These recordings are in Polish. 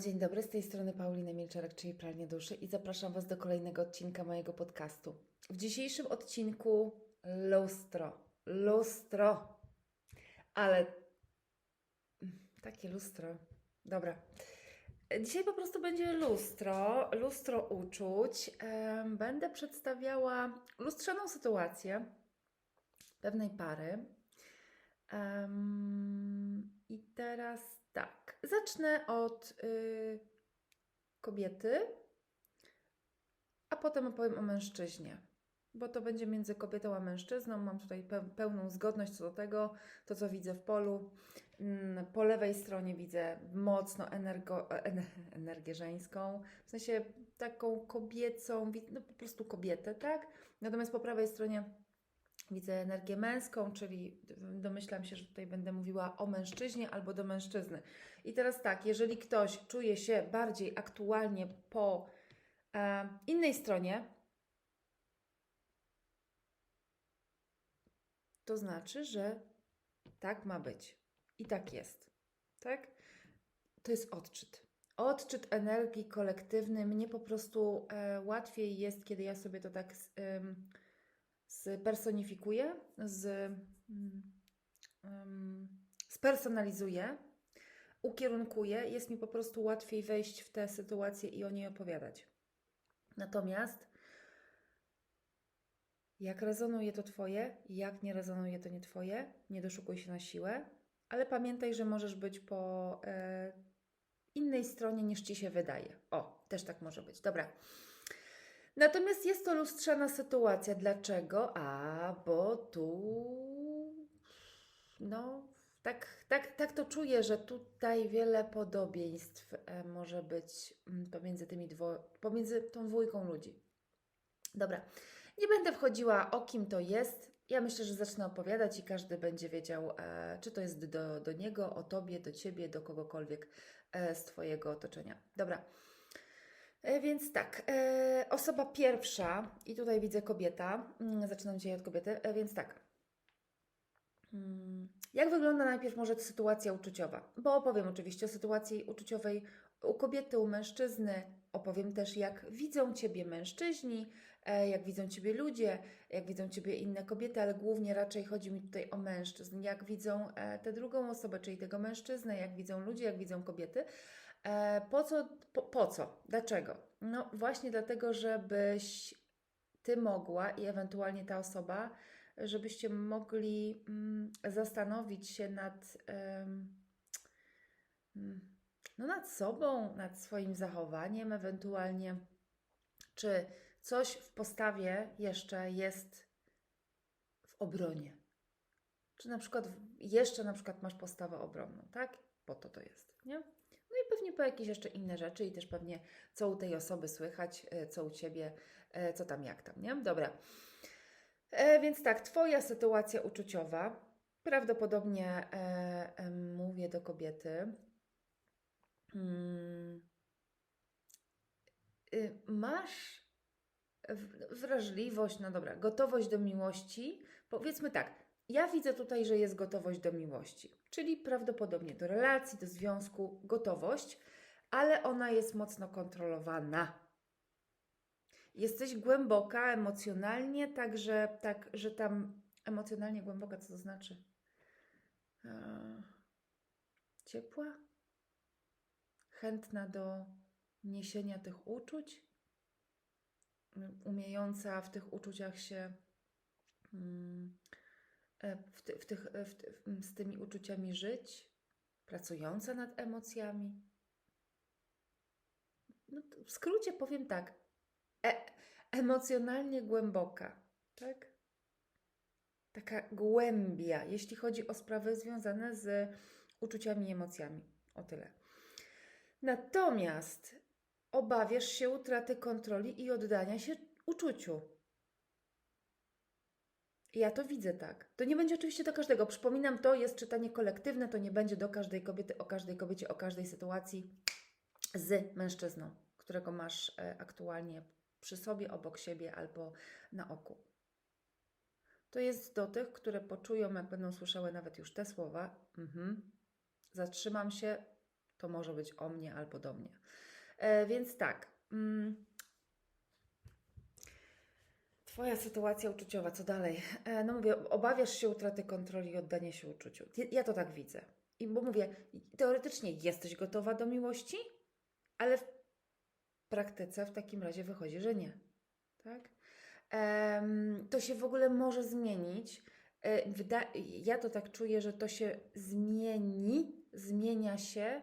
dzień dobry, z tej strony Paulina Milczarek, czyli Pralnie Duszy i zapraszam Was do kolejnego odcinka mojego podcastu. W dzisiejszym odcinku lustro, lustro, ale takie lustro, dobra. Dzisiaj po prostu będzie lustro, lustro uczuć. Będę przedstawiała lustrzaną sytuację pewnej pary. I teraz zacznę od y, kobiety, a potem opowiem o mężczyźnie, bo to będzie między kobietą a mężczyzną. Mam tutaj pe- pełną zgodność co do tego, to co widzę w polu. Mm, Po lewej stronie widzę mocno energo, ener- energię żeńską, w sensie taką kobiecą, no po prostu kobietę, tak? Natomiast po prawej stronie Widzę energię męską, czyli domyślam się, że tutaj będę mówiła o mężczyźnie albo do mężczyzny. I teraz tak, jeżeli ktoś czuje się bardziej aktualnie po e, innej stronie, to znaczy, że tak ma być. I tak jest. Tak? To jest odczyt. Odczyt energii kolektywny. Mnie po prostu e, łatwiej jest, kiedy ja sobie to tak. s- ym, spersonifikuję, z, mm, um, spersonalizuję, ukierunkuję, jest mi po prostu łatwiej wejść w tę sytuację i o niej opowiadać. Natomiast jak rezonuje to Twoje, jak nie rezonuje to nie Twoje, nie doszukuj się na siłę, ale pamiętaj, że możesz być po e, innej stronie niż Ci się wydaje. O, też tak może być. Dobra. Natomiast jest to lustrzana sytuacja. Dlaczego? A, bo tu. No, tak, tak, tak to czuję, że tutaj wiele podobieństw e, może być mm, pomiędzy tymi dwo, pomiędzy tą dwójką ludzi. Dobra, nie będę wchodziła o kim to jest. Ja myślę, że zacznę opowiadać i każdy będzie wiedział, e, czy to jest do, do niego, o tobie, do ciebie, do kogokolwiek e, z twojego otoczenia. Dobra. E, Więc tak, e, osoba pierwsza, i tutaj widzę kobieta, mm, zaczynam dzisiaj od kobiety, e, więc tak. Mm, Jak wygląda najpierw może sytuacja uczuciowa? Bo opowiem oczywiście o sytuacji uczuciowej u kobiety, u mężczyzny. Opowiem też, jak widzą Ciebie mężczyźni, jak widzą Ciebie ludzie, jak widzą Ciebie inne kobiety, ale głównie raczej chodzi mi tutaj o mężczyzn. Jak widzą tę drugą osobę, czyli tego mężczyznę, jak widzą ludzie, jak widzą kobiety. E, Po co? Po, po co? Dlaczego? No właśnie dlatego, żebyś Ty mogła i ewentualnie ta osoba, żebyście mogli mm, zastanowić się nad, em, mm, no nad sobą, nad swoim zachowaniem, ewentualnie, czy coś w postawie jeszcze jest w obronie. Czy na przykład jeszcze na przykład masz postawę obronną, tak? Po to to jest, nie? No i pewnie po jakieś jeszcze inne rzeczy i też pewnie co u tej osoby słychać, e, co u Ciebie, e, co tam, jak tam, nie? Dobra. E, więc tak, Twoja sytuacja uczuciowa. Prawdopodobnie e, e, mówię do kobiety. Mm, y, masz wrażliwość, no dobra, gotowość do miłości. Powiedzmy tak, ja widzę tutaj, że jest gotowość do miłości, czyli prawdopodobnie do relacji, do związku, gotowość, ale ona jest mocno kontrolowana. Jesteś głęboka emocjonalnie, także tak, że tam emocjonalnie głęboka, co to znaczy? Eee, ciepła? Chętna do niesienia tych uczuć? Mm, Umiejąca w tych uczuciach się mm, e, w, ty, w tych, e, w, w, z tymi uczuciami żyć? Pracująca nad emocjami? No, w skrócie powiem tak. E, emocjonalnie głęboka, tak? Taka głębia, jeśli chodzi o sprawy związane z uczuciami i emocjami. O tyle. Natomiast obawiasz się utraty kontroli i oddania się uczuciu. Ja to widzę tak. To nie będzie oczywiście do każdego. Przypominam, to jest czytanie kolektywne, to nie będzie do każdej kobiety, o każdej kobiecie, o każdej sytuacji z mężczyzną, którego masz e, aktualnie przy sobie, obok siebie albo na oku. To jest do tych, które poczują, jak będą słyszały nawet już te słowa. Mhm. Zatrzymam się, To może być o mnie albo do mnie. E, więc tak. Mm, Twoja sytuacja uczuciowa, co dalej? E, no mówię, obawiasz się utraty kontroli i oddania się uczuciu. Ja- to tak widzę. I bo mówię, teoretycznie jesteś gotowa do miłości, ale w praktyce w takim razie wychodzi, że nie. Tak? To się w ogóle może zmienić. E, ja to tak czuję, że to się zmieni, zmienia się,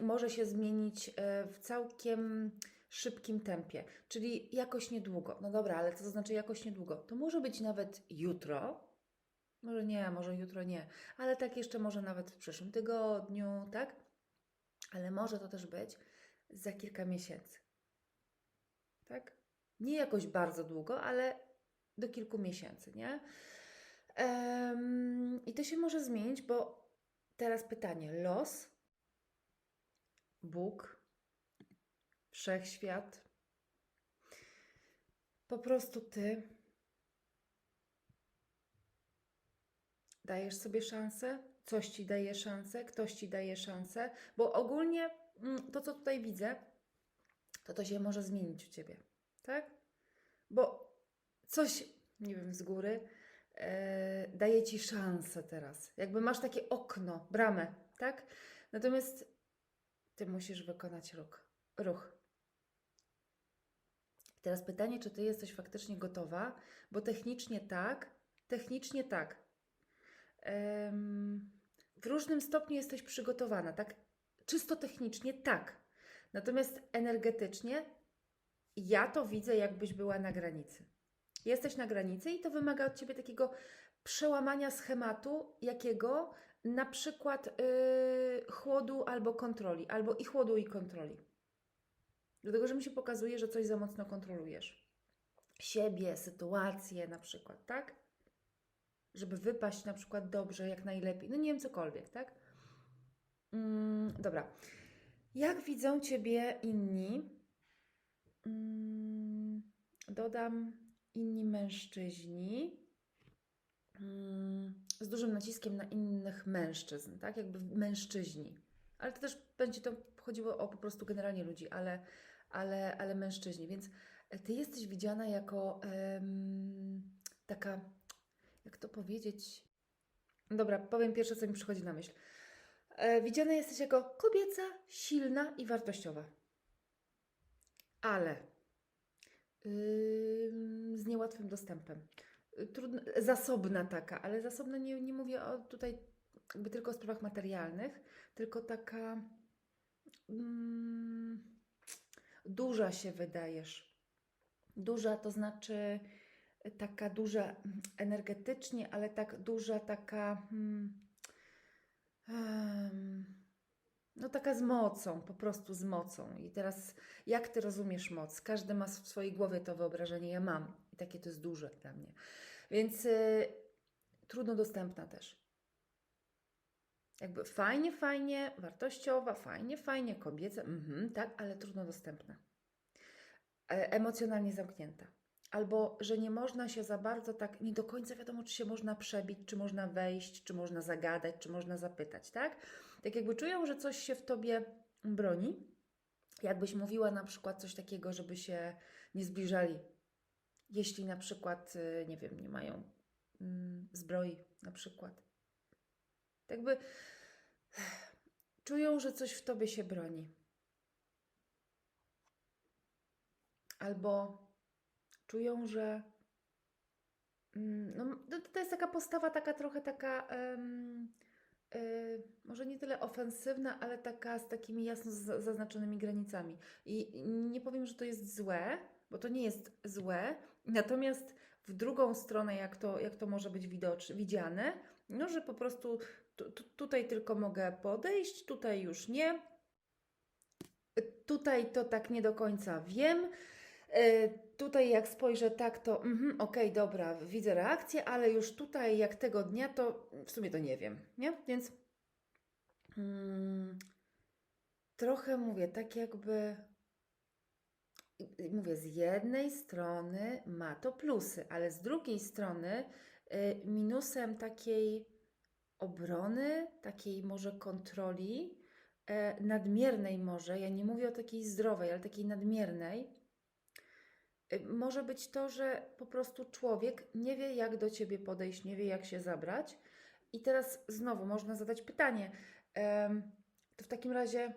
może się zmienić e, w całkiem szybkim tempie, czyli jakoś niedługo. No dobra, ale co to znaczy jakoś niedługo? To może być nawet jutro, może nie, może jutro nie, ale tak jeszcze może nawet w przyszłym tygodniu, tak? Ale może to też być za kilka miesięcy. Tak? Nie jakoś bardzo długo, ale do kilku miesięcy, nie? Em, I to się może zmienić, bo teraz pytanie: los, Bóg, wszechświat, po prostu ty dajesz sobie szansę, coś ci daje szansę, ktoś ci daje szansę, bo ogólnie mm, to, co tutaj widzę, to to się może zmienić u ciebie, tak? Bo coś, nie wiem, z góry e, daje ci szansę teraz. Jakby masz takie okno, bramę, tak? Natomiast ty musisz wykonać ruch. ruch. Teraz pytanie, czy ty jesteś faktycznie gotowa, bo technicznie tak, technicznie tak. W różnym stopniu jesteś przygotowana, tak? Czysto technicznie tak. Natomiast energetycznie ja to widzę, jakbyś była na granicy. Jesteś na granicy i to wymaga od ciebie takiego przełamania schematu, jakiego na przykład yy, chłodu albo kontroli, albo i chłodu i kontroli. Dlatego, że mi się pokazuje, że coś za mocno kontrolujesz. Siebie, sytuację na przykład, tak? Żeby wypaść na przykład dobrze, jak najlepiej. No nie wiem, cokolwiek, tak? Mm, dobra. Jak widzą Ciebie inni? Mm, dodam inni mężczyźni mm, z dużym naciskiem na innych mężczyzn, tak? Jakby mężczyźni. Ale to też będzie to chodziło o po prostu generalnie ludzi, ale, ale, ale mężczyźni. Więc Ty jesteś widziana jako taka, jak to powiedzieć? Dobra, powiem pierwsze, co mi przychodzi na myśl. E, widziana jesteś jako kobieca, silna i wartościowa. Ale ym, z niełatwym dostępem. Y, Trudno, zasobna taka, ale zasobna nie, nie mówię o tutaj jakby tylko o sprawach materialnych, tylko taka mm, duża się wydajesz. Duża to znaczy taka duża mm, energetycznie, ale tak duża taka mm, em, no taka z mocą, po prostu z mocą. I teraz jak ty rozumiesz moc? Każdy ma w swojej głowie to wyobrażenie, ja mam. I takie to jest duże dla mnie. Więc y, trudno dostępna też. Jakby fajnie, fajnie, wartościowa, fajnie, fajnie, kobieca, mhm, tak, ale trudno dostępna. E, emocjonalnie zamknięta. Albo, że nie można się za bardzo tak, nie do końca wiadomo, czy się można przebić, czy można wejść, czy można zagadać, czy można zapytać, tak? Tak jakby czują, że coś się w tobie broni. Jakbyś mówiła na przykład coś takiego, żeby się nie zbliżali. Jeśli na przykład, y, nie wiem, nie mają mm, zbroi, na przykład. Tak jakby czują, że coś w tobie się broni. Albo czują, że mm, no, to, jest taka postawa, taka trochę taka, em, y, może nie tyle ofensywna, ale taka z takimi jasno zaznaczonymi granicami. I nie powiem, że to jest złe, bo to nie jest złe, natomiast w drugą stronę, jak to, jak to może być widocz, widziane, no, że po prostu tu, tu, tutaj tylko mogę podejść, tutaj już nie. Tutaj to tak nie do końca wiem. E, Tutaj jak spojrzę tak, to mhm, okej, dobra, widzę reakcję, ale już tutaj jak tego dnia, to w sumie to nie wiem, nie? Więc mm, trochę mówię, tak jakby mówię, z jednej strony ma to plusy, ale z drugiej strony y, minusem takiej obrony, takiej może kontroli, e, nadmiernej może, ja nie mówię o takiej zdrowej, ale takiej nadmiernej, może być to, że po prostu człowiek nie wie, jak do ciebie podejść, nie wie, jak się zabrać. I teraz znowu można zadać pytanie, to w takim razie,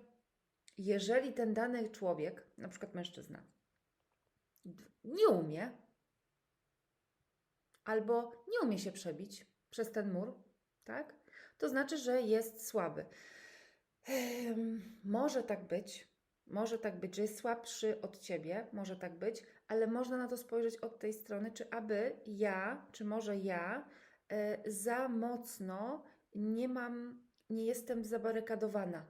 jeżeli ten dany człowiek, na przykład mężczyzna, nie umie, albo nie umie się przebić przez ten mur, tak? To znaczy, że jest słaby. Może tak być, może tak być, że jest słabszy od ciebie, może tak być, ale można na to spojrzeć od tej strony, czy aby ja, czy może ja e, za mocno nie mam, nie jestem zabarykadowana.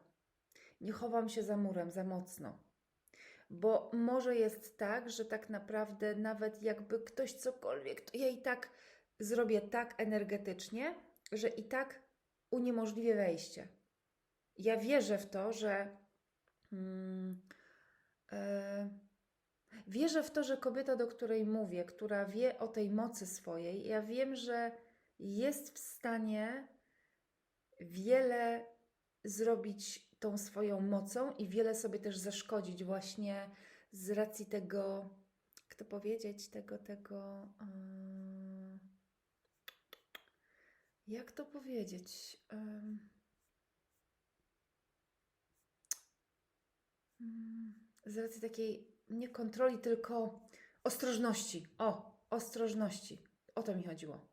Nie chowam się za murem za mocno. Bo może jest tak, że tak naprawdę nawet jakby ktoś cokolwiek, to ja i tak zrobię tak energetycznie, że i tak uniemożliwię wejście. Ja wierzę w to, że. Mm, e, wierzę w to, że kobieta, do której mówię, która wie o tej mocy swojej, ja wiem, że jest w stanie wiele zrobić tą swoją mocą i wiele sobie też zaszkodzić właśnie z racji tego, jak to powiedzieć, tego, tego. jak to powiedzieć? Z racji takiej nie kontroli, tylko ostrożności. O, ostrożności. O to mi chodziło.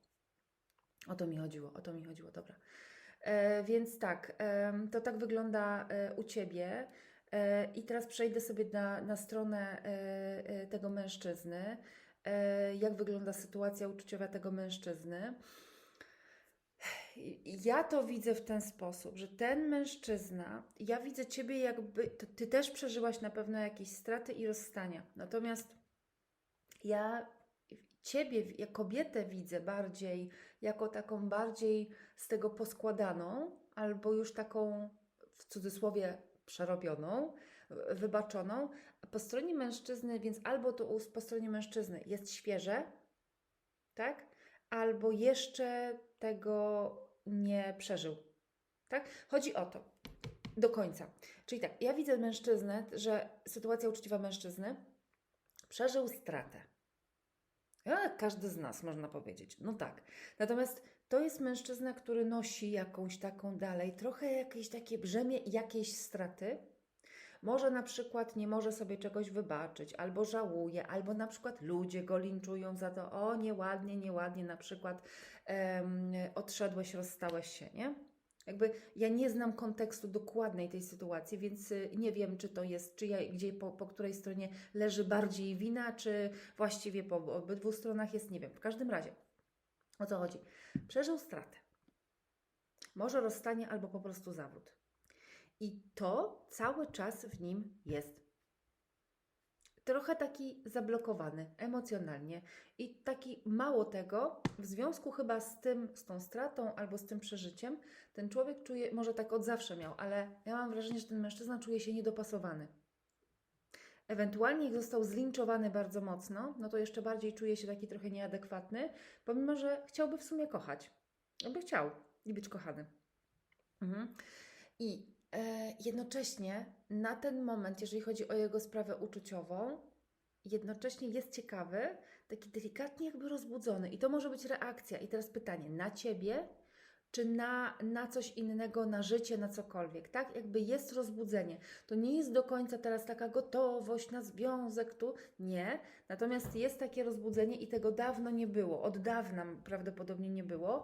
O to mi chodziło, o to mi chodziło, dobra. E, więc tak, em, to tak wygląda e, u Ciebie. E, I teraz przejdę sobie na, na stronę e, e, tego mężczyzny. E, jak wygląda sytuacja uczuciowa tego mężczyzny? Ja to widzę w ten sposób, że ten mężczyzna, ja widzę Ciebie jakby, Ty też przeżyłaś na pewno jakieś straty i rozstania. Natomiast ja Ciebie, jak kobietę widzę bardziej jako taką bardziej z tego poskładaną, albo już taką w cudzysłowie przerobioną, wybaczoną. Po stronie mężczyzny, więc albo to po stronie mężczyzny jest świeże, tak? Albo jeszcze tego nie przeżył. Tak? Chodzi o to do końca. Czyli tak, ja widzę mężczyznę, że sytuacja uczciwa mężczyzny przeżył stratę. Jak każdy z nas, można powiedzieć. No tak. Natomiast to jest mężczyzna, który nosi jakąś taką dalej, trochę jakieś takie brzemię jakiejś straty. Może na przykład nie może sobie czegoś wybaczyć, albo żałuje, albo na przykład ludzie go linczują za to, o nieładnie, nieładnie, na przykład em, odszedłeś, rozstałeś się, nie? Jakby ja nie znam kontekstu dokładnej tej sytuacji, więc y, nie wiem, czy to jest, czy ja, gdzie, po, po której stronie leży bardziej wina, czy właściwie po obydwu stronach jest, nie wiem. W każdym razie, o co chodzi? Przeżył stratę. Może rozstanie albo po prostu zawód. I to cały czas w nim jest. Trochę taki zablokowany emocjonalnie i taki mało tego, w związku chyba z tym, z tą stratą albo z tym przeżyciem, ten człowiek czuje, może tak od zawsze miał, ale ja mam wrażenie, że ten mężczyzna czuje się niedopasowany. Ewentualnie jak został zlinczowany bardzo mocno, no to jeszcze bardziej czuje się taki trochę nieadekwatny, pomimo że chciałby w sumie kochać. On by chciał i być kochany. Mhm. I jednocześnie na ten moment, jeżeli chodzi o jego sprawę uczuciową, jednocześnie jest ciekawy, taki delikatnie jakby rozbudzony. I to może być reakcja. I teraz pytanie, na ciebie, czy na, na coś innego, na życie, na cokolwiek, tak? Jakby jest rozbudzenie. To nie jest do końca teraz taka gotowość na związek tu, nie. Natomiast jest takie rozbudzenie i tego dawno nie było, od dawna prawdopodobnie nie było.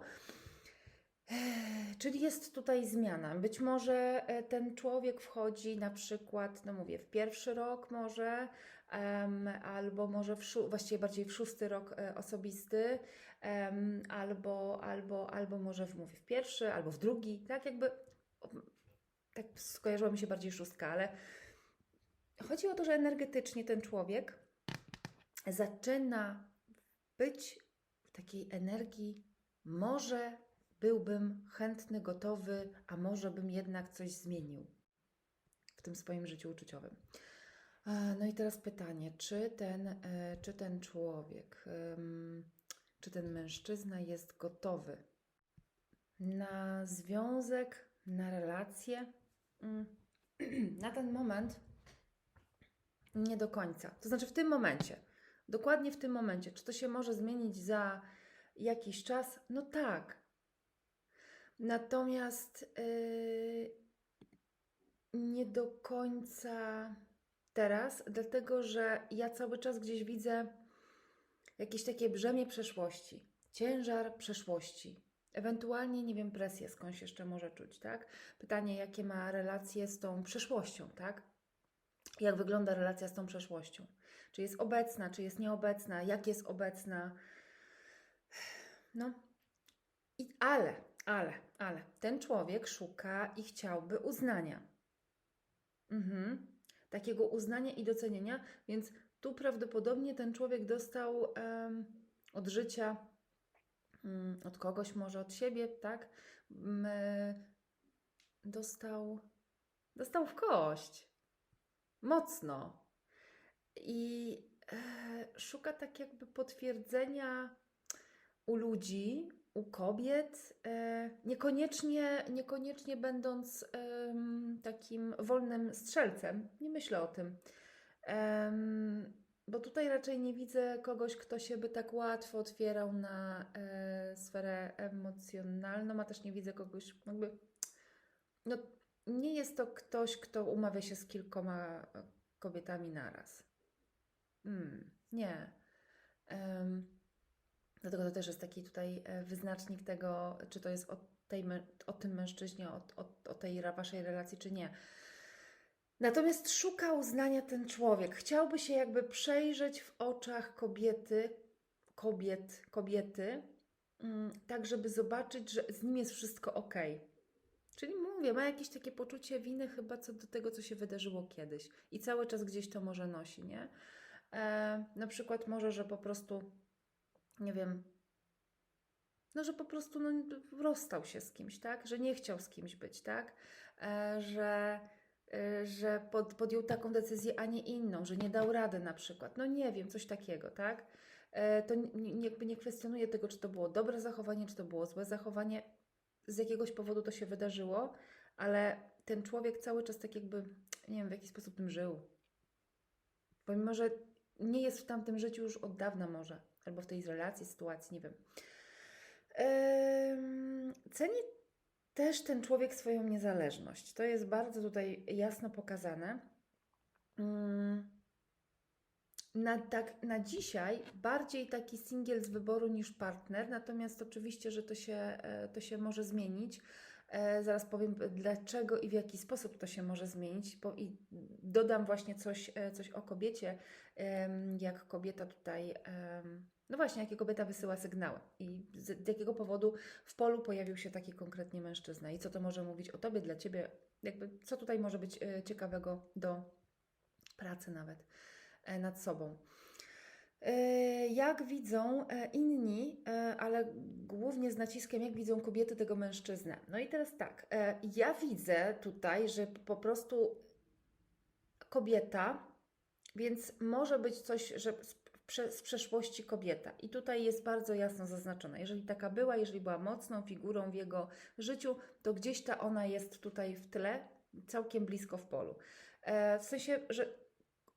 Ech, Czyli jest tutaj zmiana. Być może e, ten człowiek wchodzi na przykład, no mówię, w pierwszy rok może, em, albo może w właściwie bardziej w szósty rok e, osobisty, em, albo, albo, albo może w, mówię, w pierwszy, albo w drugi, tak jakby, tak skojarzyła mi się bardziej szóstka, ale chodzi o to, że energetycznie ten człowiek zaczyna być w takiej energii, może byłbym chętny, gotowy, a może bym jednak coś zmienił w tym swoim życiu uczuciowym. E, No i teraz pytanie, czy ten, e, czy ten człowiek, czy ten mężczyzna jest gotowy na związek, na relację? Mm, na ten moment nie do końca. To znaczy w tym momencie, dokładnie w tym momencie. Czy to się może zmienić za jakiś czas? No tak. Natomiast yy, nie do końca teraz, dlatego że ja cały czas gdzieś widzę jakieś takie brzemię przeszłości, ciężar przeszłości. Ewentualnie, nie wiem, presję skądś jeszcze może czuć, tak? Pytanie, jakie ma relacje z tą przeszłością, tak? Jak wygląda relacja z tą przeszłością? Czy jest obecna, czy jest nieobecna, jak jest obecna? No, i, ale, ale, ale, ten człowiek szuka i chciałby uznania. Mhm. Takiego uznania i docenienia, więc tu prawdopodobnie ten człowiek dostał em, od życia, mm, od kogoś, może od siebie, tak? M, dostał, dostał w kość. Mocno. I e, szuka tak jakby potwierdzenia u ludzi, u kobiet, e, niekoniecznie, niekoniecznie będąc takim wolnym strzelcem. Nie myślę o tym. Bo tutaj raczej nie widzę kogoś, kto się by tak łatwo otwierał na e, sferę emocjonalną, a też nie widzę kogoś, jakby. No, nie jest to ktoś, kto umawia się z kilkoma kobietami naraz. Hmm, nie. Em, Dlatego to też jest taki tutaj e, wyznacznik tego, czy to jest o, tej, o tym mężczyźnie, o, o, o tej waszej relacji, czy nie. Natomiast szuka uznania ten człowiek. Chciałby się jakby przejrzeć w oczach kobiety, kobiet, kobiety, mm, tak żeby zobaczyć, że z nim jest wszystko ok. Czyli mówię, ma jakieś takie poczucie winy chyba co do tego, co się wydarzyło kiedyś i cały czas gdzieś to może nosi, nie? E, na przykład może, że po prostu nie wiem, no, że po prostu no, rozstał się z kimś, tak? Że nie chciał z kimś być, tak? E, że e, że pod, podjął taką decyzję, a nie inną, że nie dał rady na przykład. No nie wiem, coś takiego, tak? E, to nie, jakby nie kwestionuję tego, czy to było dobre zachowanie, czy to było złe zachowanie. Z jakiegoś powodu to się wydarzyło, ale ten człowiek cały czas tak jakby, nie wiem, w jaki sposób tym żył. Pomimo, że nie jest w tamtym życiu już od dawna może, albo w tej relacji, sytuacji, nie wiem. Em, Ceni też ten człowiek swoją niezależność. To jest bardzo tutaj jasno pokazane. Mm, Na, tak, na dzisiaj bardziej taki singiel z wyboru niż partner, natomiast oczywiście, że to się, e, to się może zmienić. E, Zaraz powiem dlaczego i w jaki sposób to się może zmienić, i dodam właśnie coś, e, coś o kobiecie, jak kobieta tutaj, no właśnie, jakie kobieta wysyła sygnały i z, jakiego powodu w polu pojawił się taki konkretnie mężczyzna i co to może mówić o tobie, dla ciebie, jakby co tutaj może być e, ciekawego do pracy nawet e, nad sobą. E, Jak widzą inni, ale głównie z naciskiem, jak widzą kobiety tego mężczyznę. No i teraz tak, ja widzę tutaj, że po prostu kobieta, więc może być coś, że z, prze, z przeszłości kobieta. I tutaj jest bardzo jasno zaznaczone. Jeżeli taka była, jeżeli była mocną figurą w jego życiu, to gdzieś ta ona jest tutaj w tle, całkiem blisko w polu. E, w sensie, że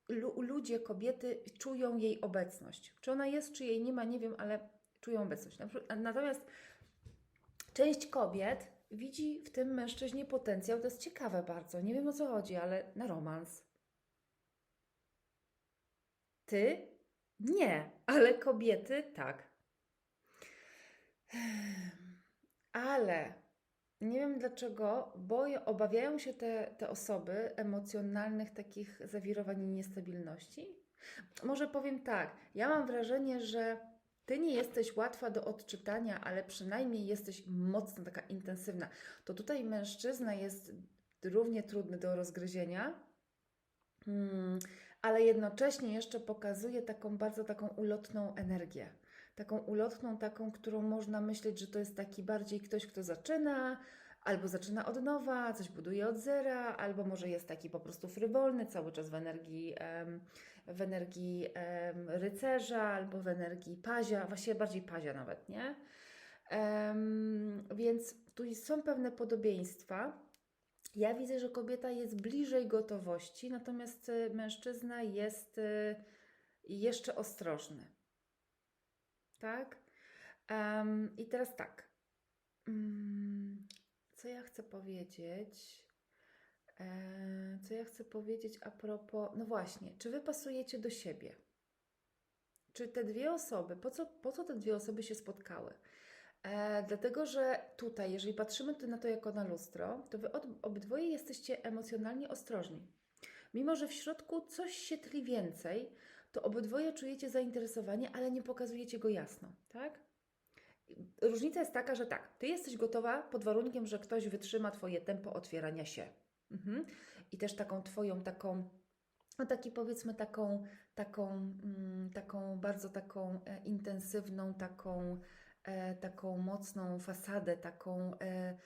lu- ludzie, kobiety czują jej obecność. Czy ona jest, czy jej nie ma, nie wiem, ale czują obecność. Natomiast część kobiet widzi w tym mężczyźnie potencjał, to jest ciekawe bardzo, nie wiem o co chodzi, ale na romans. Ty? Nie, ale kobiety tak. Ale nie wiem dlaczego, boję, obawiają się te, te osoby emocjonalnych takich zawirowań i niestabilności. Może powiem tak, ja mam wrażenie, że ty nie jesteś łatwa do odczytania, ale przynajmniej jesteś mocno taka intensywna. To tutaj mężczyzna jest równie trudny do rozgryzienia, Hmm, ale jednocześnie jeszcze pokazuje taką bardzo taką ulotną energię. Taką ulotną, taką, którą można myśleć, że to jest taki bardziej ktoś, kto zaczyna, albo zaczyna od nowa, coś buduje od zera, albo może jest taki po prostu frywolny, cały czas w energii, w energii rycerza, albo w energii pazia, właściwie bardziej pazia nawet, nie? Więc tu są pewne podobieństwa. Ja widzę, że kobieta jest bliżej gotowości, natomiast y, mężczyzna jest y, jeszcze ostrożny. Tak? Em, I teraz tak. Mm, Co ja chcę powiedzieć? E, Co ja chcę powiedzieć a propos. No właśnie, czy wy pasujecie do siebie? Czy te dwie osoby, po co, po co te dwie osoby się spotkały? E, dlatego, że tutaj, jeżeli patrzymy na to jako na lustro, to wy obydwoje jesteście emocjonalnie ostrożni. Mimo, że w środku coś się tli więcej, to obydwoje czujecie zainteresowanie, ale nie pokazujecie go jasno, tak? Różnica jest taka, że tak, ty jesteś gotowa pod warunkiem, że ktoś wytrzyma twoje tempo otwierania się. Mhm. I też taką twoją, taką, no taki powiedzmy taką, taką, mm, taką bardzo taką e, intensywną, taką, taką mocną fasadę, taką, e,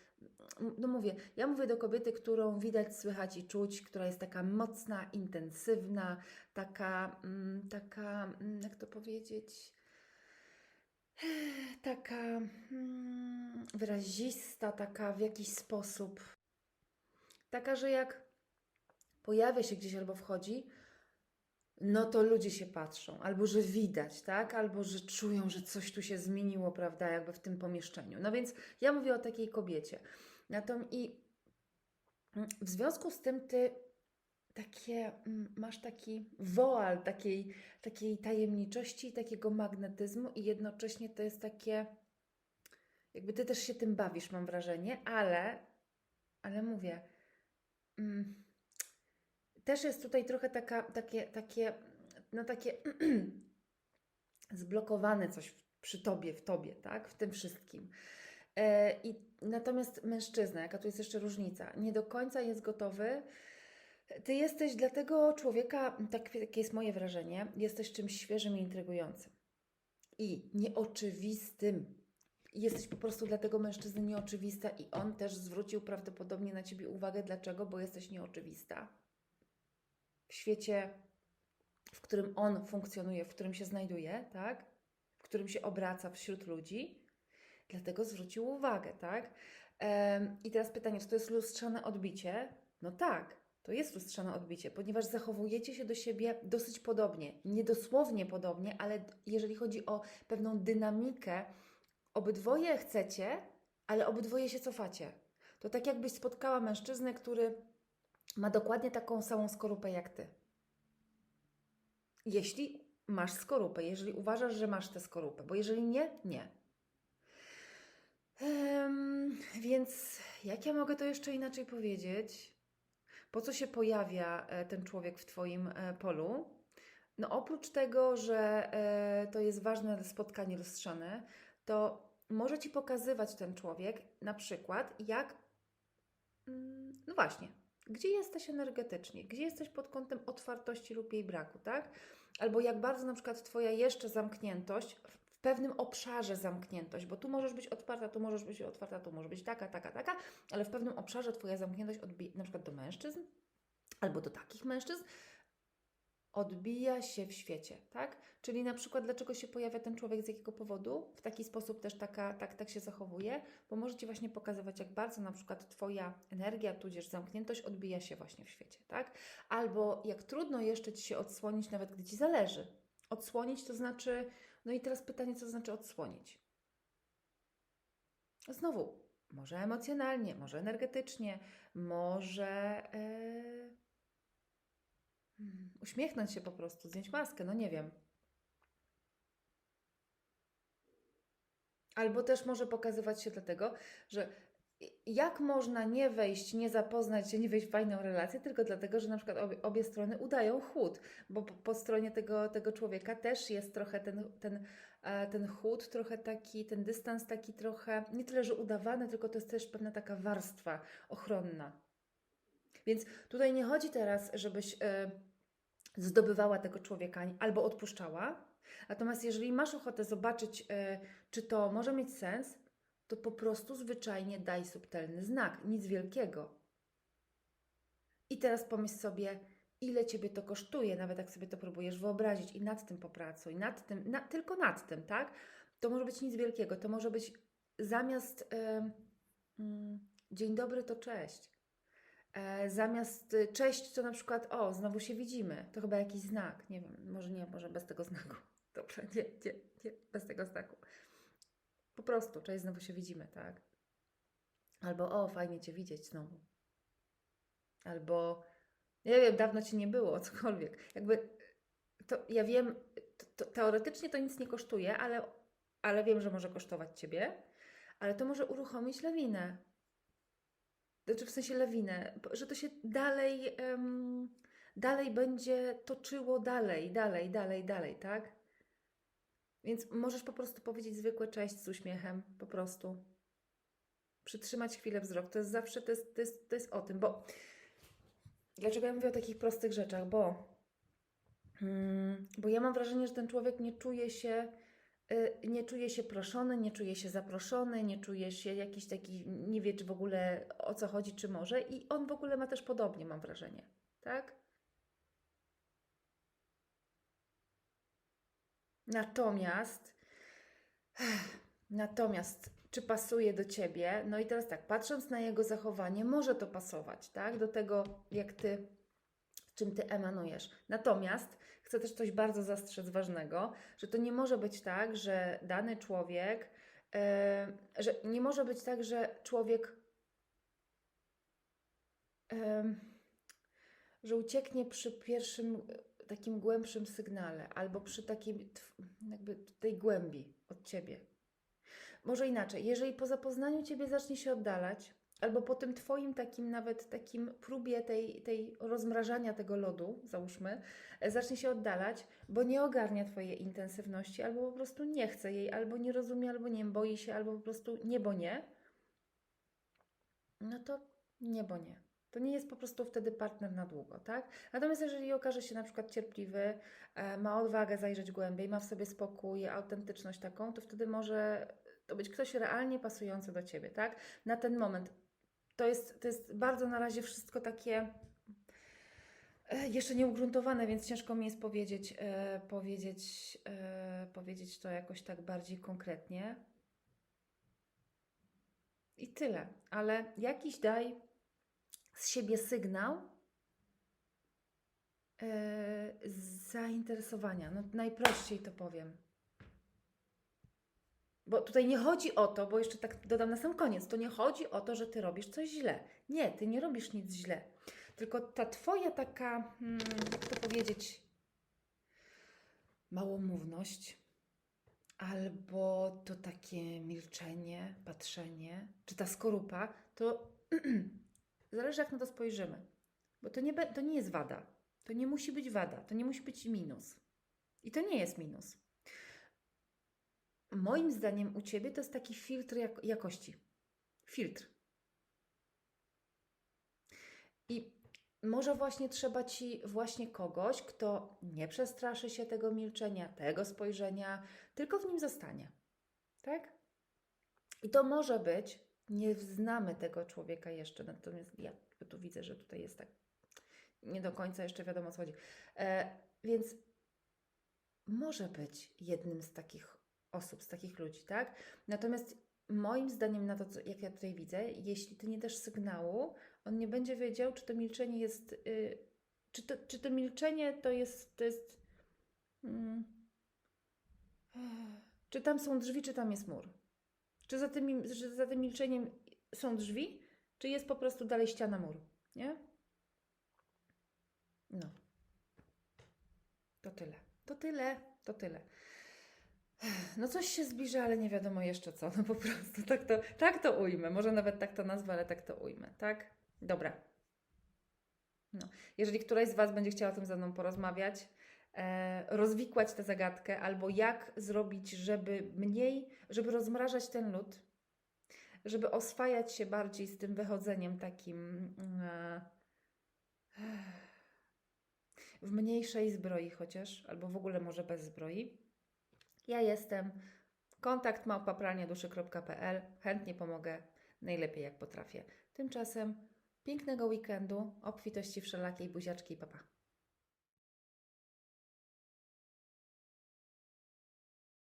no mówię, ja mówię do kobiety, którą widać, słychać i czuć, która jest taka mocna, intensywna, taka, mm, taka, mm, jak to powiedzieć, taka mm, wyrazista, taka w jakiś sposób, taka, że jak pojawia się gdzieś albo wchodzi, no to ludzie się patrzą, albo że widać, tak? Albo że czują, że coś tu się zmieniło, prawda, jakby w tym pomieszczeniu. No więc ja mówię o takiej kobiecie. Natomiast i w związku z tym ty takie, mm, masz taki woal takiej, takiej tajemniczości takiego magnetyzmu i jednocześnie to jest takie, jakby ty też się tym bawisz, mam wrażenie, ale, ale mówię, mm, też jest tutaj trochę taka, takie, takie, no takie zblokowane coś przy tobie, w tobie, tak? W tym wszystkim. E, I natomiast mężczyzna, jaka tu jest jeszcze różnica, nie do końca jest gotowy. Ty jesteś dla tego człowieka, tak, takie jest moje wrażenie, jesteś czymś świeżym i intrygującym. I nieoczywistym. Jesteś po prostu dla tego mężczyzny nieoczywista i on też zwrócił prawdopodobnie na ciebie uwagę. Dlaczego? Bo jesteś nieoczywista w świecie, w którym on funkcjonuje, w którym się znajduje, tak? W którym się obraca wśród ludzi. Dlatego zwrócił uwagę, tak? I teraz pytanie, czy to jest lustrzane odbicie? No tak, to jest lustrzane odbicie, ponieważ zachowujecie się do siebie dosyć podobnie. Nie dosłownie podobnie, ale jeżeli chodzi o pewną dynamikę, obydwoje chcecie, ale obydwoje się cofacie. To tak jakbyś spotkała mężczyznę, który ma dokładnie taką samą skorupę jak ty. Jeśli masz skorupę, jeżeli uważasz, że masz tę skorupę, bo jeżeli nie, nie. Em, więc jak ja mogę to jeszcze inaczej powiedzieć? Po co się pojawia e, ten człowiek w Twoim e, polu? No oprócz tego, że e, to jest ważne spotkanie lustrzane, to może Ci pokazywać ten człowiek na przykład, jak, mm, no właśnie, gdzie jesteś energetycznie, gdzie jesteś pod kątem otwartości lub jej braku, tak? Albo jak bardzo na przykład Twoja jeszcze zamkniętość, w pewnym obszarze zamkniętość, bo tu możesz być otwarta, tu możesz być otwarta, tu może być taka, taka, taka, ale w pewnym obszarze Twoja zamkniętość odbija, na przykład do mężczyzn, albo do takich mężczyzn, odbija się w świecie, tak? Czyli na przykład dlaczego się pojawia ten człowiek, z jakiego powodu, w taki sposób też taka, tak, tak się zachowuje, bo może Ci właśnie pokazywać, jak bardzo na przykład Twoja energia, tudzież zamkniętość odbija się właśnie w świecie, tak? Albo jak trudno jeszcze Ci się odsłonić, nawet gdy Ci zależy. Odsłonić to znaczy, no i teraz pytanie, co to znaczy odsłonić? Znowu, może emocjonalnie, może energetycznie, może hmm, uśmiechnąć się po prostu, zdjąć maskę, no nie wiem. Albo też może pokazywać się dlatego, że jak można nie wejść, nie zapoznać się, nie wejść w fajną relację, tylko dlatego, że na przykład obie, obie strony udają chłód, bo po, po stronie tego, tego człowieka też jest trochę ten, ten, e, ten chłód, trochę taki, ten dystans taki trochę, nie tyle, że udawany, tylko to jest też pewna taka warstwa ochronna. Więc tutaj nie chodzi teraz, żebyś e, zdobywała tego człowieka albo odpuszczała. Natomiast jeżeli masz ochotę zobaczyć, e, czy to może mieć sens, to po prostu zwyczajnie daj subtelny znak, nic wielkiego. I teraz pomyśl sobie, ile ciebie to kosztuje, nawet jak sobie to próbujesz wyobrazić, i nad tym popracuj, nad tym, na, tylko nad tym, tak? To może być nic wielkiego, to może być zamiast em, mm, dzień dobry, to cześć. E, zamiast y, cześć, to na przykład o, znowu się widzimy. To chyba jakiś znak. Nie wiem, może nie, może bez tego znaku. Dobrze, nie, nie, nie, bez tego znaku. Po prostu, cześć, znowu się widzimy, tak? Albo o, fajnie Cię widzieć znowu. Albo nie wiem, dawno Cię nie było, cokolwiek. Jakby to ja wiem, to, to, teoretycznie to nic nie kosztuje, ale, ale wiem, że może kosztować Ciebie, ale to może uruchomić lawinę. Znaczy w sensie lawinę, że to się dalej, em, dalej będzie toczyło dalej, dalej, dalej, dalej, tak? Więc możesz po prostu powiedzieć zwykłe cześć z uśmiechem, po prostu. Przytrzymać chwilę wzrok. To jest zawsze, to jest, to jest, to jest o tym, bo dlaczego ja mówię o takich prostych rzeczach? Bo, mm, bo ja mam wrażenie, że ten człowiek nie czuje się, nie czuje się proszony, nie czuje się zaproszony, nie czuje się jakiś taki, nie wie czy w ogóle o co chodzi, czy może i on w ogóle ma też podobnie, mam wrażenie, tak? Natomiast, natomiast, czy pasuje do ciebie? No i teraz tak, patrząc na jego zachowanie, może to pasować, tak? Do tego, jak ty, czym ty emanujesz. Natomiast chcę też coś bardzo zastrzec ważnego, że to nie może być tak, że dany człowiek, e, że nie może być tak, że człowiek, e, że ucieknie przy pierwszym takim głębszym sygnale, albo przy takiej jakby tej głębi od ciebie. Może inaczej, jeżeli po zapoznaniu ciebie zacznie się oddalać, albo po tym twoim takim nawet takim próbie tej, tej rozmrażania tego lodu, załóżmy, e, zacznie się oddalać, bo nie ogarnia twojej intensywności, albo po prostu nie chce jej, albo nie rozumie, albo nie boi się, albo po prostu nie, bo nie, no to nie, bo nie. To nie jest po prostu wtedy partner na długo, tak? Natomiast jeżeli okaże się na przykład cierpliwy, e, ma odwagę zajrzeć głębiej, ma w sobie spokój, autentyczność taką, to wtedy może to być ktoś realnie pasujący do Ciebie, tak? Na ten moment. To jest, to jest bardzo na razie wszystko takie e, jeszcze nieugruntowane, więc ciężko mi jest powiedzieć, e, powiedzieć, e, powiedzieć to jakoś tak bardziej konkretnie. I tyle. Ale jakiś daj z siebie sygnał yy, zainteresowania. No, najprościej to powiem. Bo tutaj nie chodzi o to, bo jeszcze tak dodam na sam koniec, to nie chodzi o to, że ty robisz coś źle. Nie, ty nie robisz nic źle. Tylko ta twoja taka, hmm, jak to powiedzieć, małomówność, albo to takie milczenie, patrzenie, czy ta skorupa, to Zależy, jak na to spojrzymy. Bo to nie, to nie jest wada. To nie musi być wada. To nie musi być minus. I to nie jest minus. Moim zdaniem u ciebie to jest taki filtr jak- jakości. Filtr. I może właśnie trzeba ci właśnie kogoś, kto nie przestraszy się tego milczenia, tego spojrzenia, tylko w nim zostanie. Tak? I to może być nie znamy tego człowieka jeszcze, natomiast ja tu widzę, że tutaj jest tak nie do końca jeszcze wiadomo o co chodzi. E, więc może być jednym z takich osób, z takich ludzi, tak? Natomiast moim zdaniem na to, jak ja tutaj widzę, jeśli ty nie dasz sygnału, on nie będzie wiedział, czy to milczenie jest, y, czy, to, czy to milczenie to jest, to jest mm, czy tam są drzwi, czy tam jest mur. Czy za tym, że za tym milczeniem są drzwi, czy jest po prostu dalej ściana mur, nie? No. To tyle. To tyle. To tyle. No coś się zbliża, ale nie wiadomo jeszcze co. No po prostu tak to, tak to ujmę. Może nawet tak to nazwę, ale tak to ujmę, tak? Dobra. No. Jeżeli któraś z Was będzie chciała o tym ze mną porozmawiać, e, rozwikłać tę zagadkę, albo jak zrobić, żeby mniej, żeby rozmrażać ten lód, żeby oswajać się bardziej z tym wychodzeniem takim e, w mniejszej zbroi chociaż, albo w ogóle może bez zbroi. Ja jestem kontakt małpapralniaduszy.pl Chętnie pomogę, najlepiej jak potrafię. Tymczasem pięknego weekendu, obfitości wszelakiej buziaczki i papa.